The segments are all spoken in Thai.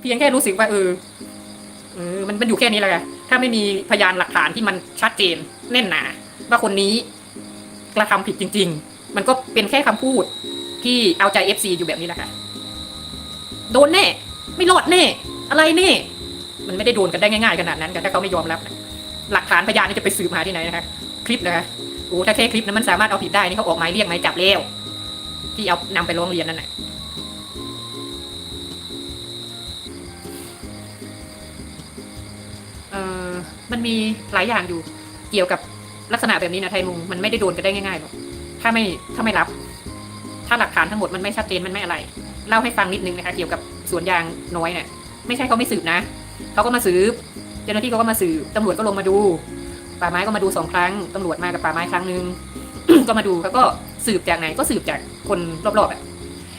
เพียงแค่รู้สึกว่าเออเออมันมันอยู่แค่นี้แหละถ้าไม่มีพยานหลักฐานที่มันชัดเจนแน่นหนา ว่าคนนี้กระทำผิดจริง ๆ มันก็เป็นแค่คำพูดที่เอาใจเอฟซีอยู่แบบนี้แหละค่ะ โดนแน่ ไม่รอดแน่ อะไรแน่ มันไม่ได้โดนกันได้ง่ายๆขนาดนั้นกันถ้าเขาไม่ยอมรับนะหลักฐานพยานนี่จะไปสืบหาที่ไหนนะคะคลิปนะคะโอ้ถ้าแค่คลิปนั้นมันสามารถเอาผิดได้นี่เขาออกหมายเรียกหมายจับแล้วที่เอานำไปร้องเรียนนั่นแหละ มันมีหลายอย่างอยู่เกี่ยวกับลักษณะแบบนี้นะไทยมุงมันไม่ได้โดนกันได้ง่ายๆหรอกถ้าไม่ถ้าไม่รับ ถ้าหลักฐานทั้งหมดมันไม่ชัดเจนมันไม่อะไร เล่าให้ฟังนิดนึงนะคะ เกี่ยวกับสวนยางน้อยเนี่ยไม่ใช่เขาไม่สืบนะเขาก็มาสืบเจ้าหน้าที่เขาก็มาสืบตำรวจก็ลงมาดู ป่าไม้ก็มาดูสองครั้งตำรวจมากับป่าไม้ครั้งหนึ่งก็มาดูเขาก็สืบจากไหนก็สืบจากคนรอบๆอะ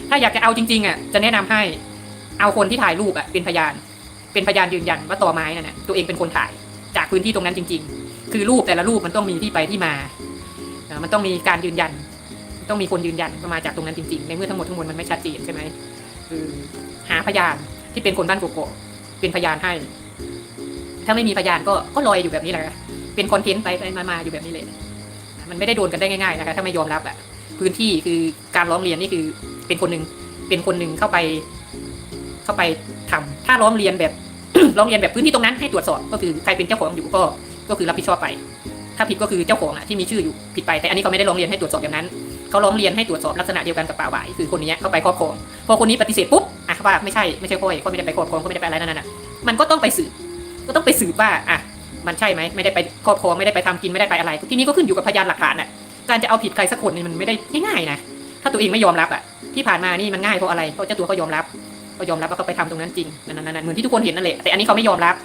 ถ้าอยากจะเอาจริงๆอะจะแนะนำให้เอาคนที่ถ่ายรูปอะเป็นพยาน เป็นพยานยืนยันว่าต่อไม้นั่นน่ะตัวเองเป็นคนถ่าย จากพื้นที่ตรงนั้นจริง ๆ คือรูปแต่ละรูปมันต้องมีที่ไปที่มา มันต้องมีการยืนยัน ต้องมีคนยืนยันมาจากตรงนั้นจริงๆ ในเมื่อทั้งหมดทั้งมวลมันไม่ชัดเจนใช่ไหมคือหาพยานที่เป็นคนบ้านกกอกเป็นพยานให้ ถ้าไม่มีพยานก็ก็ลอยอยู่แบบนี้แหละเป็นคอนเทนต์ไปไปมาอยู่แบบนี้เลยมันไม่ได้โดนกันได้ง่ายๆนะคะถ้าไม่ยอมรับอะพื้นที่คือการร้องเรียนนี่คือเป็นคนหนึ่งเป็นคนหนึ่งเข้าไป เข้าไปทำถ้าร้องเรียนแบบ ร้องเรียนแบบพื้นที่ตรงนั้นให้ตรวจสอบก็คือใครเป็นเจ้าของอยู่ก็ก็คือรับผิดชอบไป ถ้าผิดก็คือเจ้าของอะที่มีชื่ออยู่ผิดไปแต่อันนี้เขาไม่ได้ร้องเรียนให้ตรวจสอบอย่างนั้นเขาร้องเรียนให้ตรวจสอบลักษณะเดียวกันกับป่าหวายคือคนนี้เข้าไปครอบครองพอคนนี้ปฏิเสธปุ๊บอะว่าไม่ใช่ไม่ใช่ค่อยก็ไม่ได้ไปครอบครองก็ไม่ได้ไปอะไรนั่นน่ะมันก็ต้องไปสืบก็ต้องไปสืบว่าอะมันใช่ไหมไม่ได้ไปครอบครองไม่ได้ไปทำกินไม่ได้ไปอะไร ทีนี้ก็ขึ้นอยู่กับพยานหลักฐานอะการจะเอาผิดใครสักคนนี่มันไม่ได้ง่ายๆนะถ้าตัวเองไม่ยอมรับอะที่ผ่านมานี่มันง่ายเพราะอะไรเพราะเจ้าตัวเขายอมรับ เขายอมรับว่าเขาไปทำตรงนั้นจริงนั่นๆๆเหมือนที่ทุกคนเห็นนั่นแหละแต่อันนี้เขาไม่ยอมรับ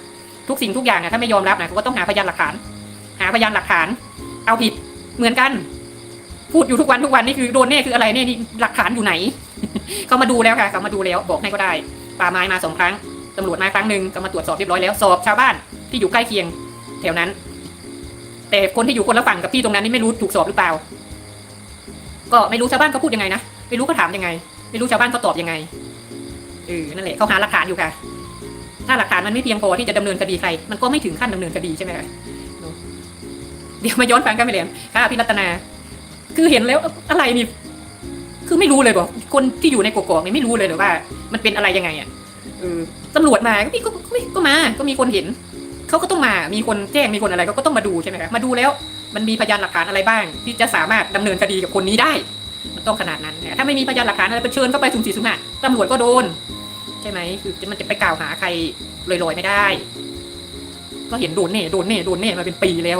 ทุกสิ่งทุกอย่างอะถ้าไม่ยอมรับนะเขาก็ต้องหาพยานหลักฐาน หาพยานหลักฐาน เอาผิดเหมือนกัน พูดอยู่ทุกวันทุกวันนี่คือโดนแน่คืออะไรแน่นี่หลักฐานอยู่ไหนเขามาดูแล้วค่ะเขามาดูแล้วบอกให้ก็ได้ ป่าไม้มาสองครั้งตำรวจมาครั้งหนึ่งก็มาตรวจสอบเรียบร้อยแล้วสอบชาวบ้านที่อยู่ใกล้เคียงแถวนั้น แต่คนที่อยู่คนละฝั่งกับที่ตรงนั้นนี่ไม่รู้ถูกสอบหรือเปล่า ก็ไม่รู้ชาวบ้านเขาพูดยังไงนะไม่รู้เขาถามยังไง ไม่รู้ชาวบ้านเขาตอบยังไง เออนั่นแหละเขาหาหลักฐานอยู่ค่ะ ถ้าหลักฐานมันไม่เพียงพอที่จะดำเนินคดีใคร มันก็ไม่ถึงขั้นดำเนินคดีใช่ไหมคะเดี๋ยวมาย้อนฟังกันไปเลยค่ะพี่รัตนา คือเห็นแล้วอะไรนี่คือไม่รู้เลยบอกคนที่อยู่ในกกอกนี่ไม่รู้เลยหรือว่า มันเป็นอะไรยังไงอะเออตำรวจมาก็มีก็ก็มา ก็มีคนเห็นเขาก็ต้องมา มีคนแจ้งมีคนอะไรเขาก็ต้องมาดูใช่ไหมคะมาดูแล้ว มันมีพยานหลักฐานอะไรบ้าง ที่จะสามารถดำเนินคดีกับคนนี้ได้ ต้องขนาดนั้นนะถ้าไม่มีพยานหลักฐานอะไรไปเชิญเข้าไปสุ่มสี่สุ่มห้าตำรวจก็โดน ใช่ไหมคือมันจะไปกล่าวหาใครลอยๆไม่ได้ ก็เห็นโดนเน่โดนเน่โดนเน่มาเป็นปีแล้ว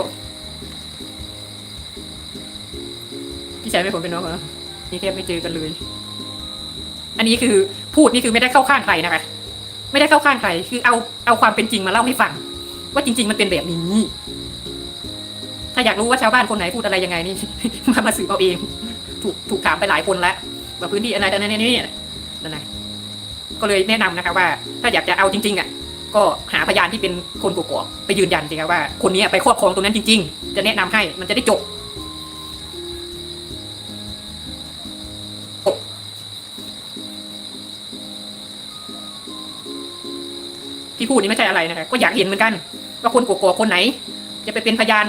พี่ชายไม่ผมเป็นน้องเหรอนี่แทบไม่เจอกันเลย อันนี้คือพูดนี่คือไม่ได้เข้าข้างใครนะคะ ไม่ได้เข้าข้างใคร คือเอาเอาความเป็นจริงมาเล่าให้ฟัง ว่าจริง ๆ มันเป็นแบบนี้ ถ้าอยากรู้ว่าชาวบ้านคนไหนพูดอะไรยังไงนี่ มามาสืบเอาเอง ถูกถูกถามไปหลายคนแล้วว่าพื้นที่อะไรแต่นั่นนี่นั่นนะก็เลยแนะนำนะคะว่า ถ้าอยากจะเอาจริง ๆ อะ ก็หาพยานที่เป็นคนกกอกไปยืนยันจริงๆว่า คนนี้ไปครอบครองตรงนั้นจริง ๆ จะแนะนำให้มันจะได้จบที่พูดนี่ไม่ใช่อะไรนะคะก็อยากเห็นเหมือนกัน ว่าคนกกอกคนไหน จะไปเป็นพยาน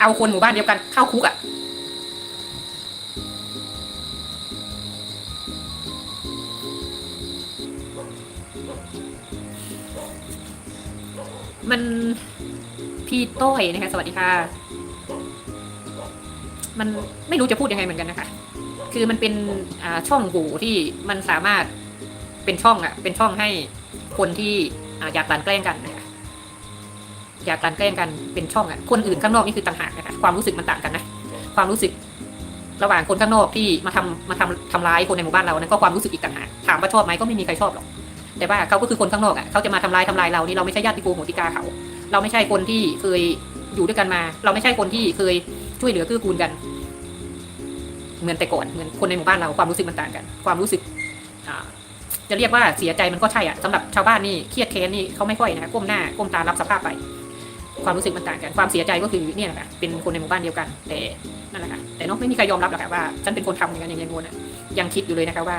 เอาคนหมู่บ้านเดียวกันเข้าคุกอะ มันพี่ต้อยนะคะ สวัสดีค่ะ มันไม่รู้จะพูดยังไงเหมือนกันนะคะ คือมันเป็นช่องโหว่ที่มันสามารถเป็นช่องอะเป็นช่องให้คนที่อยากกลั่นแกล้งกันนะคะอยากกลั่นแกล้งกันเป็นช่องอะคนอื่นข้างนอกนี่คือต่างหากนะคะความรู้สึกมันต่างกันนะความรู้สึกระหว่างคนข้างนอกที่มาทำมาทำทำร้ายคนในหมู่บ้านเรานั้นก็ความรู้สึกอีกต่างหากถามว่าชอบไหมก็ไม่มีใครชอบหรอก แต่ว่าเขาก็คือคนข้างนอกอะเขาจะมาทำลายทำลายเรานี่เราไม่ใช่ญาติโกโหติกาเขา เราไม่ใช่คนที่เคยอยู่ด้วยกันมา เราไม่ใช่คนที่เคยช่วยเหลือเกื้อกูลกัน เหมือนแต่ก่อนเหมือนคนในหมู่บ้านเราความรู้สึกมันต่างกัน ความรู้สึกจะเรียกว่าเสียใจมันก็ใช่อะสำหรับชาวบ้านนี่เครียดแค้นนี่เขาไม่ค่อยนะก้มหน้าก้มตารับสภาพไป ความรู้สึกมันต่างกัน ความเสียใจก็คือเนี่ยแหละค่ะเป็นคนในหมู่บ้านเดียวกัน แต่นั่นแหละค่ะแต่นอะไม่มีใครยอมรับหรอกค่ะว่าฉันเป็นคนทำอย่างนั้นอย่างนี้นะยังคิดอยู่เลยนะคะว่า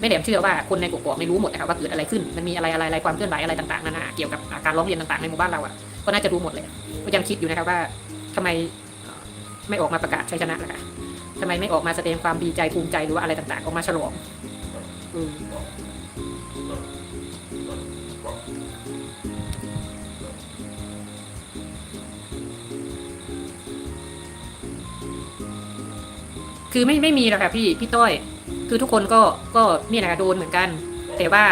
แม่แหลมเชื่อว่าคนในกกอกไม่รู้หมดนะคะว่าเกิดอะไรขึ้น มันมีอะไรอะไรอะไรความเคลื่อนไหวอะไรต่างๆนานาเกี่ยวกับอาการร้องเรียนต่างๆในหมู่บ้านเราอะก็น่าจะรู้หมดเลยก็ยังคิดอยู่นะคะว่าทำไมไม่ออกมาประกาศชัยชนะล่ะคะทำไมไม่ออกมาแสดงความดีใจภูมิใจหรือว่าอะไรต่างๆออกมาฉลองคือไม่ไม่มีหรอกค่ะพี่พี่ต้อย คือทุกคนก็ก็เนี่ยนะคะโดนเหมือนกัน แต่ว่า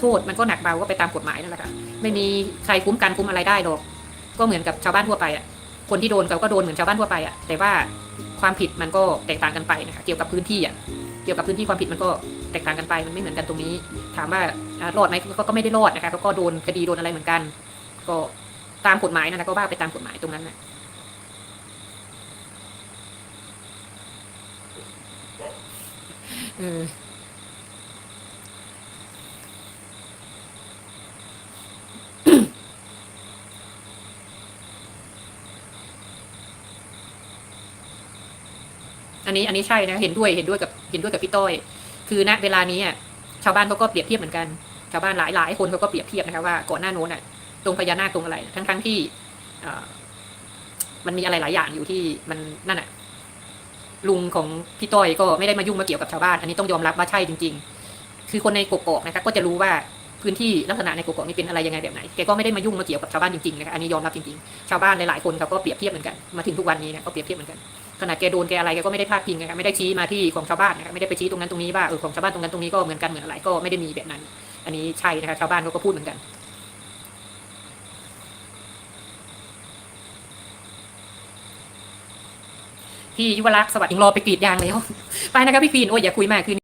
โทษมันก็หนักเบาก็ไปตามกฎหมายนั่นแหละค่ะไม่มีใครคุ้มกันคุ้มอะไรได้หรอก ก็เหมือนกับชาวบ้านทั่วไปอะคนที่โดนเขาก็โดนเหมือนชาวบ้านทั่วไปอะแต่ว่าความผิดมันก็แตกต่างกันไปนะคะเกี่ยวกับพื้นที่อะเกี่ยวกับพื้นที่ความผิดมันก็แตกต่างกันไปมันไม่เหมือนกันตรงนี้ ถามว่ารอดไหมก็ก็ไม่ได้รอดนะคะเขาก็โดนคดีโดนอะไรเหมือนกัน ก็ตามกฎหมายนั่นแหละก็ว่าไปตามกฎหมายตรงนั้นนะ เอออันนี้อันนี้ใช่นะเห็นด้วยเห็นด้วยกับเห็นด้วยกับพี่ต้อย คือณเวลานี้อะชาวบ้านเขาก็เปรียบเทียบเหมือนกัน ชาวบ้านหลายหลายคนเขาก็เปรียบเทียบนะคะว่าก่อนหน้าโน้นอะตรงพญานาคตรงอะไร ทั้งทั้งที่มันมีอะไรหลายอย่างอยู่ที่มันนั่นอะ ลุงของพี่ต้อยก็ไม่ได้มายุ่งมาเกี่ยวกับชาวบ้าน อันนี้ต้องยอมรับว่าใช่จริง ๆ คือคนในกกอกนะคะก็จะรู้ว่าพื้นที่ลักษณะในกกอกนี่เป็นอะไรยังไงแบบไหนแกก็ไม่ได้มายุ่งมาเกี่ยวกับชาวบ้านจริงๆนะคะอันนี้ยอมรับจริงๆ ชาวบ้านหลายๆคนเขาก็เปรียบเทียบเหมือนกันมาถึงทุกวันนี้นะก็เปรียบเทียบเหมือนกันขนาดแกโดนแกอะไรแกก็ไม่ได้พลาดพิงนะคะไม่ได้ชี้มาที่ของชาวบ้านนะคะไม่ได้ไปชี้ตรงนั้นตรงนี้ว่าเออของชาวบ้านตรงนั้นตรงนี้ก็เหมือนกันเหมือนอะไรก็ไม่ได้มีแบบนั้น อันนี้ใช่นะคะชาวบ้านเขาก็พูดเหมือนกัน พี่ยุวรักษ์สวัสดีรอไปกรีดยางแล้ว ไปนะครับพี่ควีนโอ้ยอย่าคุยมากคืน